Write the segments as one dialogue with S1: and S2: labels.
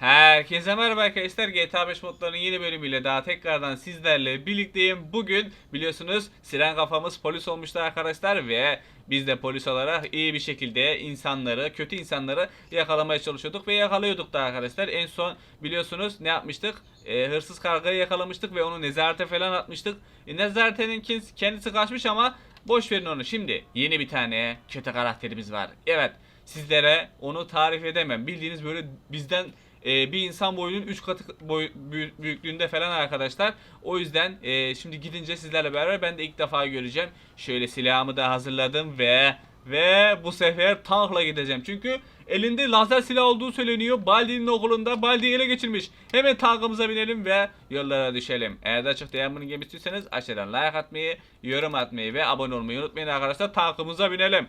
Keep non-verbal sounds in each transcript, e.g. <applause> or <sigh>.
S1: Herkese merhaba arkadaşlar GTA 5 modlarının yeni bölümüyle daha tekrardan sizlerle birlikteyim. Bugün biliyorsunuz siren kafamız polis olmuştu arkadaşlar ve biz de polis olarak iyi bir şekilde insanları, kötü insanları yakalamaya çalışıyorduk ve yakalıyorduk da arkadaşlar. En son biliyorsunuz ne yapmıştık? Ee, hırsız kargayı yakalamıştık ve onu nezarete falan atmıştık. E, nezaretenin kendisi kaçmış ama boş verin onu. Şimdi yeni bir tane kötü karakterimiz var. Evet sizlere onu tarif edemem. Bildiğiniz böyle bizden e, bir insan boyunun 3 katı boy, büyü- büyüklüğünde falan arkadaşlar. O yüzden e, şimdi gidince sizlerle beraber ben de ilk defa göreceğim. Şöyle silahımı da hazırladım ve ve bu sefer tankla gideceğim. Çünkü elinde lazer silah olduğu söyleniyor. Baldi'nin okulunda Baldi'yi ele geçirmiş. Hemen tankımıza binelim ve yollara düşelim. Eğer de çok gibi istiyorsanız aşağıdan like atmayı, yorum atmayı ve abone olmayı unutmayın arkadaşlar. Tankımıza binelim.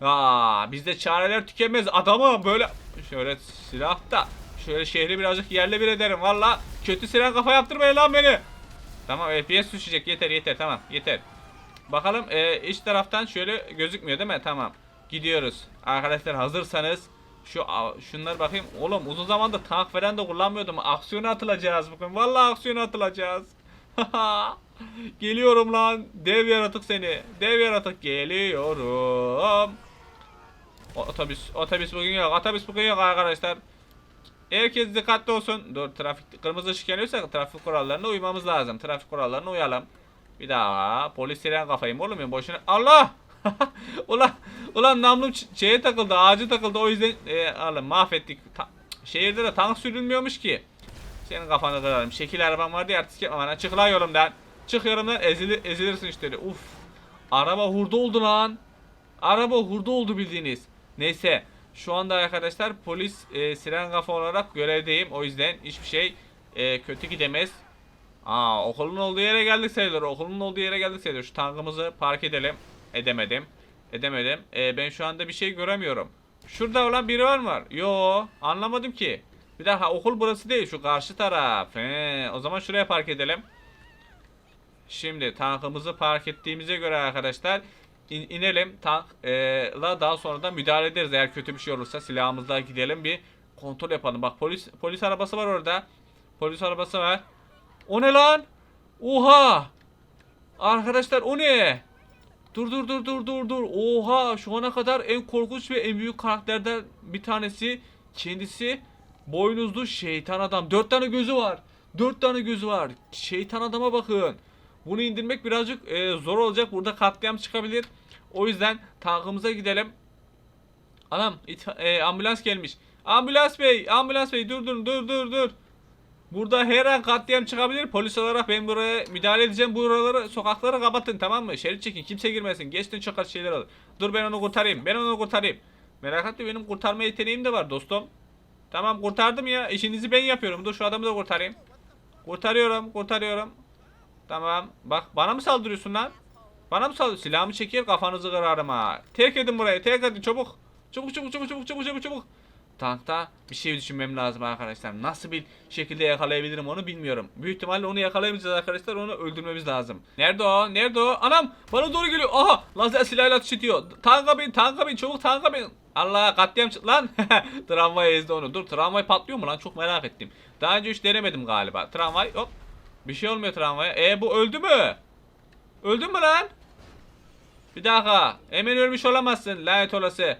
S1: Aa, bizde çareler tükenmez. Adamı böyle şöyle silah da şöyle şehri birazcık yerle bir ederim. Valla kötü silah kafa yaptırmayın lan beni. Tamam FPS düşecek. Yeter yeter tamam yeter. Bakalım e, iç taraftan şöyle gözükmüyor değil mi? Tamam. Gidiyoruz. Arkadaşlar hazırsanız şu şunlar bakayım. Oğlum uzun zamandır tank falan da kullanmıyordum. Aksiyona atılacağız bugün. Vallahi aksiyona atılacağız. <laughs> Geliyorum lan. Dev yaratık seni. Dev yaratık geliyorum. Otobüs, otobüs bugün yok. Otobüs bugün yok arkadaşlar. Herkes dikkatli olsun. Dur trafik kırmızı ışık yanıyorsa trafik kurallarına uymamız lazım. Trafik kurallarına uyalım. Bir daha polis siren kafayım oğlum ya boşuna. Allah! <laughs> ulan ulan namlum şeye takıldı, ağacı takıldı. O yüzden e, alın mahvettik. Ta- şehirde de tank sürülmüyormuş ki. Senin kafanı kırarım. Şekil arabam vardı ya artistik yapma bana. Çık lan yolumdan. Çık yolumdan ezili, ezilirsin işte. Uf. Araba hurda oldu lan. Araba hurda oldu bildiğiniz. Neyse. Şu anda arkadaşlar polis e, siren kafa olarak görevdeyim. O yüzden hiçbir şey e, kötü gidemez. Aa okulun olduğu yere geldik sayılır. Okulun olduğu yere geldik sayılır. Şu tankımızı park edelim. Edemedim. Edemedim. E, ben şu anda bir şey göremiyorum. Şurada olan biri var mı? Yo anlamadım ki. Bir daha okul burası değil şu karşı taraf. He, o zaman şuraya park edelim. Şimdi tankımızı park ettiğimize göre arkadaşlar in- inelim tankla daha sonra da müdahale ederiz eğer kötü bir şey olursa silahımızla gidelim bir kontrol yapalım. Bak polis polis arabası var orada. Polis arabası var. O ne lan? Oha! Arkadaşlar o ne? Dur dur dur dur dur dur. Oha şu ana kadar en korkunç ve en büyük karakterden bir tanesi kendisi boynuzlu şeytan adam. Dört tane gözü var. Dört tane gözü var. Şeytan adama bakın. Bunu indirmek birazcık e, zor olacak. Burada katliam çıkabilir. O yüzden tankımıza gidelim. Anam it- e, ambulans gelmiş. Ambulans bey, ambulans bey dur dur dur dur dur. Burada her an katliam çıkabilir. Polis olarak ben buraya müdahale edeceğim. Buraları, sokakları kapatın tamam mı? Şerit çekin. Kimse girmesin. Geçtin çok az şeyler olur. Dur ben onu kurtarayım. Ben onu kurtarayım. Merak etme benim kurtarma yeteneğim de var dostum. Tamam kurtardım ya. İşinizi ben yapıyorum. Dur şu adamı da kurtarayım. Kurtarıyorum, kurtarıyorum. Tamam. Bak bana mı saldırıyorsun lan? Bana mı saldırıyorsun? Silahımı çeker kafanızı kırarım ha. Terk edin burayı. Terk edin çabuk. Çabuk çabuk çabuk çabuk çabuk çabuk çabuk. Tankta bir şey düşünmem lazım arkadaşlar. Nasıl bir şekilde yakalayabilirim onu bilmiyorum. Büyük ihtimalle onu yakalayamayacağız arkadaşlar. Onu öldürmemiz lazım. Nerede o? Nerede o? Anam bana doğru geliyor. Aha lazer silahıyla atış ediyor. Tanka bin tanka bin çabuk tanka bin. Allah katliam çık lan. <laughs> tramvay ezdi onu. Dur tramvay patlıyor mu lan? Çok merak ettim. Daha önce hiç denemedim galiba. Tramvay hop. Bir şey olmuyor tramvaya. E bu öldü mü? Öldün mü lan? Bir dakika. Hemen ölmüş olamazsın lanet olası.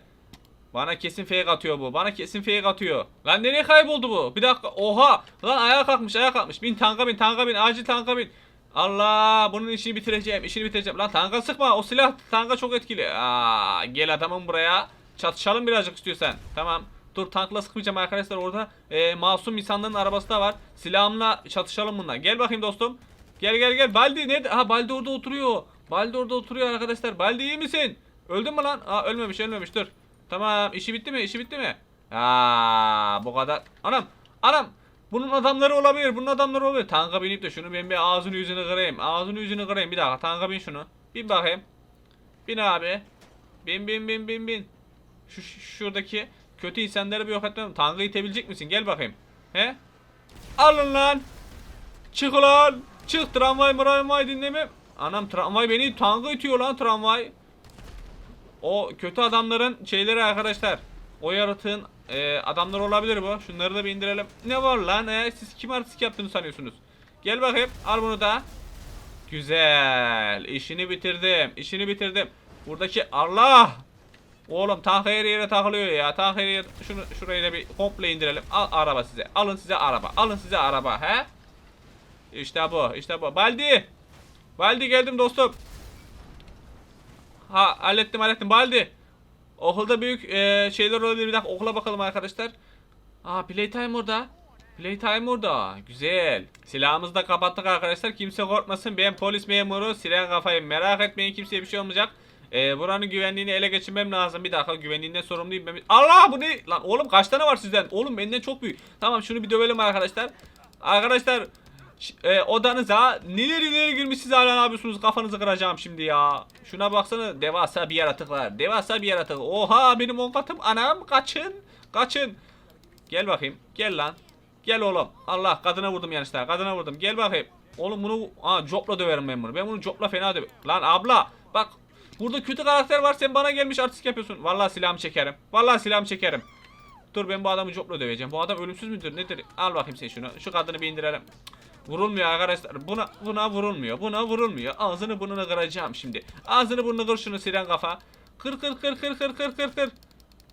S1: Bana kesin fake atıyor bu. Bana kesin fake atıyor. Lan nereye kayboldu bu? Bir dakika. Oha. Lan ayağa kalkmış ayağa kalkmış. Bin tanka bin tanka bin. Acil tanka bin. Allah bunun işini bitireceğim. işini bitireceğim. Lan tanka sıkma. O silah tanka çok etkili. Aa, gel adamın buraya. Çatışalım birazcık istiyorsan. Tamam. Dur tankla sıkmayacağım arkadaşlar. Orada e, masum insanların arabası da var. Silahımla çatışalım bununla. Gel bakayım dostum. Gel gel gel. Baldi nerede? Ha Baldi orada oturuyor. Baldi orada oturuyor arkadaşlar. Baldi iyi misin? Öldün mü lan? Aa ölmemiş ölmemiş dur. Tamam işi bitti mi? İşi bitti mi? Aa bu kadar. Anam anam. Bunun adamları olabilir. Bunun adamları olabilir. Tanka binip de şunu ben bir ağzını yüzünü kırayım. Ağzını yüzünü kırayım. Bir dakika tanka bin şunu. Bin bakayım. Bin abi. Bin bin bin bin bin. Şu- şuradaki kötü insanları bir yok etmem. Tankı itebilecek misin? Gel bakayım. He? Alın lan. Çık lan. Çık tramvay tramvay dinlemem. Anam tramvay beni tankı itiyor lan tramvay. O kötü adamların şeyleri arkadaşlar. O yaratığın e, adamlar olabilir bu. Şunları da bir indirelim. Ne var lan? E, siz kim artistik yaptığını sanıyorsunuz? Gel bakayım. Al bunu da. Güzel. İşini bitirdim. İşini bitirdim. Buradaki Allah. Oğlum tank yere takılıyor ya. Tank yere şunu şurayı da bir komple indirelim. Al araba size. Alın size araba. Alın size araba he. İşte bu. işte bu. Baldi. Baldi geldim dostum. Ha hallettim hallettim. Baldi. Okulda büyük e, şeyler olabilir. Bir dakika okula bakalım arkadaşlar. Aa playtime orada. Playtime orada. Güzel. Silahımızı da kapattık arkadaşlar. Kimse korkmasın. Ben polis memuru. Siren kafayım. Merak etmeyin kimseye bir şey olmayacak. Ee, buranın güvenliğini ele geçirmem lazım. Bir dakika güvenliğinden sorumluyum. Ben... Allah bu ne? Lan oğlum kaç tane var sizden? Oğlum benden çok büyük. Tamam şunu bir dövelim arkadaşlar. Arkadaşlar e, odanıza neler neler girmiş siz hala ne yapıyorsunuz? Kafanızı kıracağım şimdi ya. Şuna baksana devasa bir yaratık var. Devasa bir yaratık. Oha benim on katım. Anam kaçın. Kaçın. Gel bakayım. Gel lan. Gel oğlum. Allah kadına vurdum yanlışlıkla. Kadına vurdum. Gel bakayım. Oğlum bunu aa copla döverim ben bunu. Ben bunu copla fena döverim. Lan abla bak burada kötü karakter var sen bana gelmiş artistik yapıyorsun. Vallahi silahımı çekerim. Vallahi silahımı çekerim. Dur ben bu adamı copla döveceğim. Bu adam ölümsüz müdür nedir? Al bakayım sen şunu. Şu kadını bir indirelim. Vurulmuyor arkadaşlar. Buna buna vurulmuyor. Buna vurulmuyor. Ağzını burnunu kıracağım şimdi. Ağzını burnunu kır şunu siren kafa. Kır kır kır kır kır kır kır kır.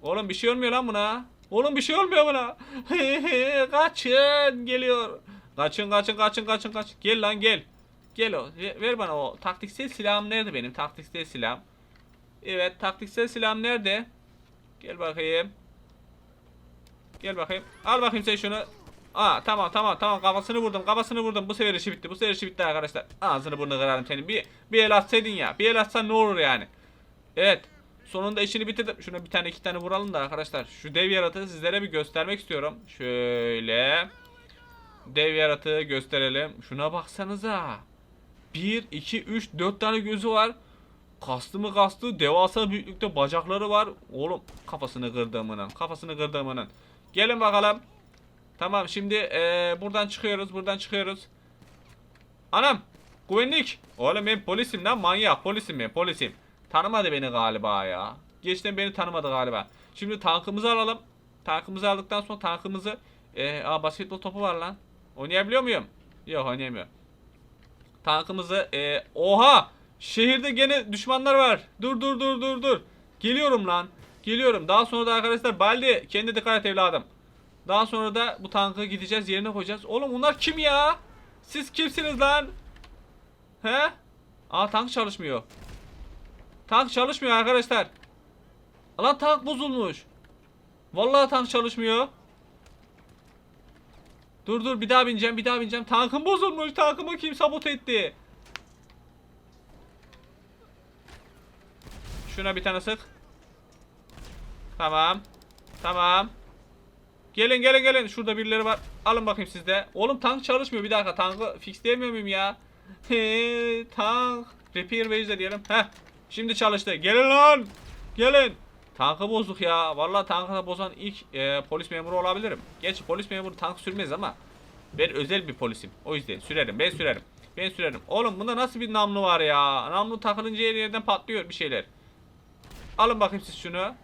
S1: Oğlum bir şey olmuyor lan buna. Oğlum bir şey olmuyor buna. <laughs> kaçın geliyor. Kaçın kaçın kaçın kaçın kaçın. Gel lan gel. Gel o. Ver, bana o taktiksel silahım nerede benim? Taktiksel silahım. Evet taktiksel silahım nerede? Gel bakayım. Gel bakayım. Al bakayım sen şunu. Aa tamam tamam tamam kafasını vurdum kafasını vurdum bu sefer işi bitti bu sefer işi bitti arkadaşlar ağzını burnunu kırarım senin bir, bir el atsaydın ya bir el atsan ne olur yani Evet sonunda işini bitirdim şuna bir tane iki tane vuralım da arkadaşlar şu dev yaratığı sizlere bir göstermek istiyorum şöyle dev yaratığı gösterelim şuna baksanıza 1 2 3 4 tane gözü var Kastı mı kastı devasa büyüklükte bacakları var oğlum kafasını kırdığımının kafasını kırdığımının gelin bakalım Tamam şimdi eee, buradan çıkıyoruz buradan çıkıyoruz. Anam güvenlik. Oğlum ben polisim lan manyak polisim ben polisim. Tanımadı beni galiba ya. Geçten beni tanımadı galiba. Şimdi tankımızı alalım. Tankımızı aldıktan sonra tankımızı eee aa, basketbol topu var lan. Oynayabiliyor muyum? Yok oynayamıyorum. Tankımızı eee, oha şehirde gene düşmanlar var. Dur dur dur dur dur. Geliyorum lan. Geliyorum. Daha sonra da arkadaşlar Baldi kendi dikkat et evladım. Daha sonra da bu tankı gideceğiz yerine koyacağız. Oğlum bunlar kim ya? Siz kimsiniz lan? He? Aa tank çalışmıyor. Tank çalışmıyor arkadaşlar. Lan tank bozulmuş. Vallahi tank çalışmıyor. Dur dur bir daha bineceğim bir daha bineceğim. Tankım bozulmuş. Tankımı kim sabote etti? Şuna bir tane sık. Tamam. Tamam. Gelin gelin gelin. Şurada birileri var. Alın bakayım sizde. Oğlum tank çalışmıyor. Bir dakika tankı fixleyemiyor muyum ya? Tank. Repair ways diyelim. Heh. Şimdi çalıştı. Gelin lan. Gelin. Tankı bozduk ya. Vallahi tankı da bozan ilk e, polis memuru olabilirim. Geç polis memuru tank sürmez ama ben özel bir polisim. O yüzden sürerim. Ben sürerim. Ben sürerim. Oğlum bunda nasıl bir namlu var ya? Namlu takılınca her yerden patlıyor bir şeyler. Alın bakayım siz şunu.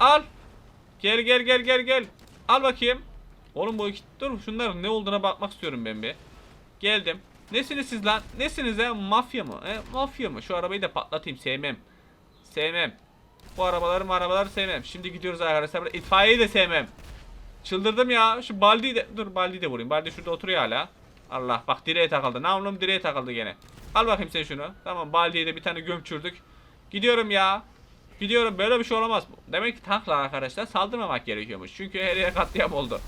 S1: Al. Gel gel gel gel gel. Al bakayım. Oğlum bu iki... Dur şunların ne olduğuna bakmak istiyorum ben bir. Geldim. Nesiniz siz lan? Nesiniz he? Mafya mı? He? Mafya mı? Şu arabayı da patlatayım. Sevmem. Sevmem. Bu arabaları arabaları sevmem. Şimdi gidiyoruz arkadaşlar. İtfaiyeyi de sevmem. Çıldırdım ya. Şu baldiyi de... Dur baldiyi de vurayım. Baldi şurada oturuyor hala. Allah bak direğe takıldı. Namlum direğe takıldı gene. Al bakayım sen şunu. Tamam baldiye de bir tane gömçürdük. Gidiyorum ya. Gidiyorum böyle bir şey olamaz. Demek ki tankla arkadaşlar saldırmamak gerekiyormuş. Çünkü her yere katliam oldu.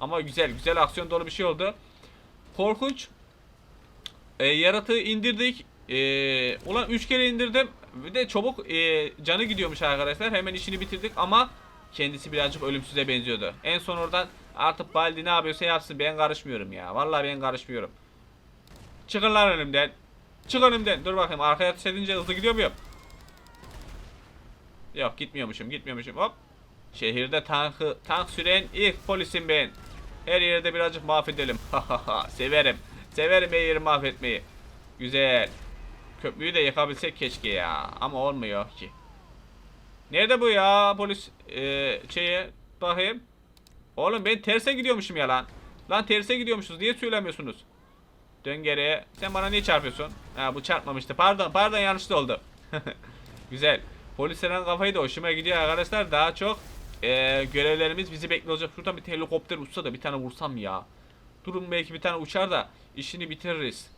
S1: Ama güzel güzel aksiyon dolu bir şey oldu. Korkunç. E, yaratığı indirdik. E, ulan 3 kere indirdim. Bir de çabuk e, canı gidiyormuş arkadaşlar. Hemen işini bitirdik ama kendisi birazcık ölümsüze benziyordu. En son oradan artık Baldi ne yapıyorsa yapsın ben karışmıyorum ya. Vallahi ben karışmıyorum. Çıkın lan önümden. Çık önümden. Dur bakayım arkaya ateş edince hızlı gidiyor muyum? Yok gitmiyormuşum gitmiyormuşum hop. Şehirde tankı tank süren ilk polisim ben. Her yerde birazcık mahvedelim. <laughs> Severim. Severim her yeri mahvetmeyi. Güzel. Köprüyü de yakabilsek keşke ya. Ama olmuyor ki. Nerede bu ya polis ee, şeye bakayım. Oğlum ben terse gidiyormuşum ya lan. Lan terse gidiyormuşuz. Niye söylemiyorsunuz? Dön geriye. Sen bana niye çarpıyorsun? Ha bu çarpmamıştı. Pardon pardon yanlışlı oldu. <laughs> Güzel. Polislerin kafayı da hoşuma gidiyor arkadaşlar. Daha çok eee, görevlerimiz bizi bekliyor. Şuradan bir helikopter uçsa da bir tane vursam ya. Durun belki bir tane uçar da işini bitiririz.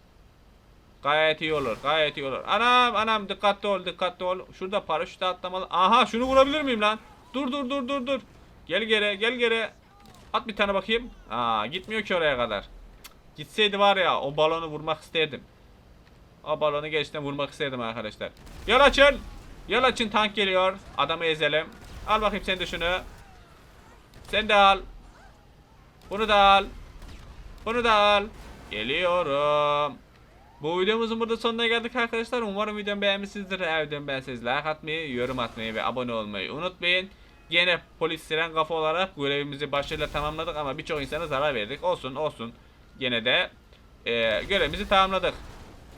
S1: Gayet iyi olur. Gayet iyi olur. Anam anam dikkatli ol dikkatli ol. Şurada paraşütle atlamalı. Aha şunu vurabilir miyim lan? Dur dur dur dur dur. Gel geri gel geri. At bir tane bakayım. Aa gitmiyor ki oraya kadar. Gitseydi var ya o balonu vurmak isterdim. O balonu gerçekten vurmak isterdim arkadaşlar. Yol açın. Yol açın tank geliyor. Adamı ezelim. Al bakayım sen de şunu. Sen de al. Bunu da al. Bunu da al. Geliyorum. Bu videomuzun burada sonuna geldik arkadaşlar. Umarım videomu beğenmişsinizdir. Eğer videomu beğenseniz like atmayı, yorum atmayı ve abone olmayı unutmayın. Gene polis siren kafa olarak görevimizi başarıyla tamamladık ama birçok insana zarar verdik. Olsun olsun. Gene de e, görevimizi tamamladık.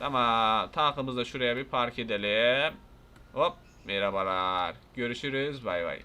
S1: Tamam. Tankımızı da şuraya bir park edelim. Hop. Merhabalar. Görüşürüz. Bay bay.